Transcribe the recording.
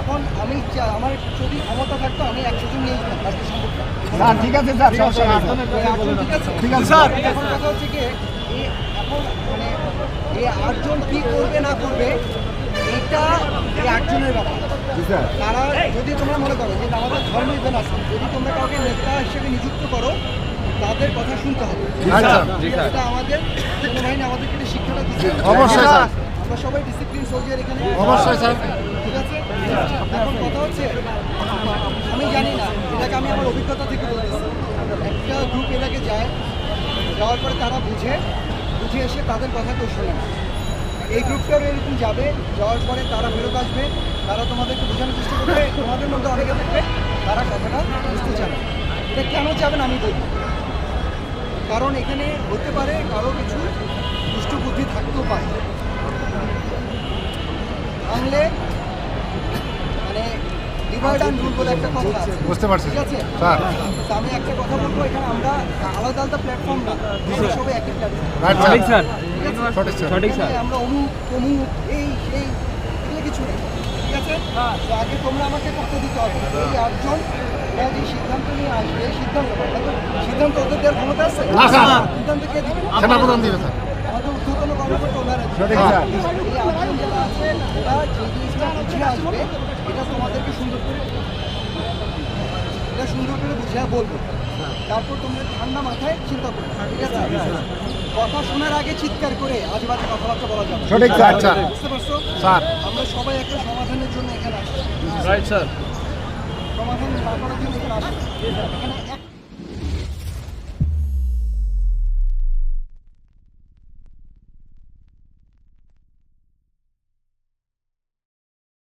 এখন আমি আমার যদি ক্ষমতা থাকতো আমি একশো জন নিয়ে। স্যার ঠিক আছে স্যার ঠিক আছে ঠিক আছে, স্যার। এখন কথা হচ্ছে কি এই এখন মানে এই আটজন কি করবে না করবে এটা এই আটজনের ব্যাপার। তারা যদি তোমরা মনে করো যে আমাদের ধর্ম ইভেন আছে যদি তোমরা কাউকে নেতা হিসেবে নিযুক্ত করো তাদের কথা শুনতে হবে। আচ্ছা এটা আমাদের সেনাবাহিনী আমাদেরকে এটা শিক্ষাটা দিচ্ছে অবশ্যই, আমরা সবাই ডিসিপ্লিন সোলজার এখানে। অবশ্যই, স্যার। ঠিক আছে? এখন কথা হচ্ছে আমি জানি না এটাকে আমি আমার অভিজ্ঞতা থেকে বলতেছি। একটা গ্রুপ এলাকে যায় যাওয়ার পরে তারা বুঝে বুঝে এসে তাদের কথা কেউ শোনে। না এই গ্রুপটাও এরকম যাবে যাওয়ার পরে তারা ফেরত আসবে তারা তোমাদেরকে বোঝানোর চেষ্টা করবে তোমাদের মধ্যে অনেকে থাকবে তারা কথাটা বুঝতে চাবে। না। এটা কেন যাবেন আমি বলব কারণ এখানে হতে পারে কারও কিছু দুষ্ট বুদ্ধি থাকতেও পারে। বাংলে মানে ডিভাইড অ্যান্ড রুল বলে একটা কথা আছে। বুঝতে পারছি ঠিক আছে? স্যার। তো আমি একটা কথা বলব এখানে আমরা আলাদা আলাদা প্ল্যাটফর্ম না সবাই একই প্ল্যাটফর্ম রাইট স্যার স্যার সঠিক স্যার। আমরা অমুক তমুক এই এই এগুলো কিছু নেই ঠিক আছে? তো আগে তোমরা আমাকে করতে দিতে হবে। এই আটজন এরা যে সিদ্ধান্ত নিয়ে আসবে এই সিদ্ধান্ত সিদ্ধান্ত ওদের দেওয়ার ক্ষমতা আছে? সিদ্ধান্ত কে দিবে? সেনাপ্রধান দিবে স্যার। আমাদের ঊর্ধ্বতন কর্মকর্তা ওনারা সঠিক স্যার। এই আটজন যারা আছে ওরা যে জিনিসটা বুঝে আসবে এটা তোমাদেরকে সুন্দর করে এটা সুন্দর করে বুঝিয়ে বলব। তারপর তোমরা ঠান্ডা মাথায় চিন্তা করো ঠিক আছে? কথা শোনার আগে চিৎকার করে আজেবাজে কথাবার্তা বলা যাবে সঠিক স্যার স্যার। বুঝতে পারছ? স্যার। আমরা সবাই একটা সমাধানের জন্য এখানে আসছি। রাইট স্যার সমাধান না করার জন্য এখানে আসছি। এখানে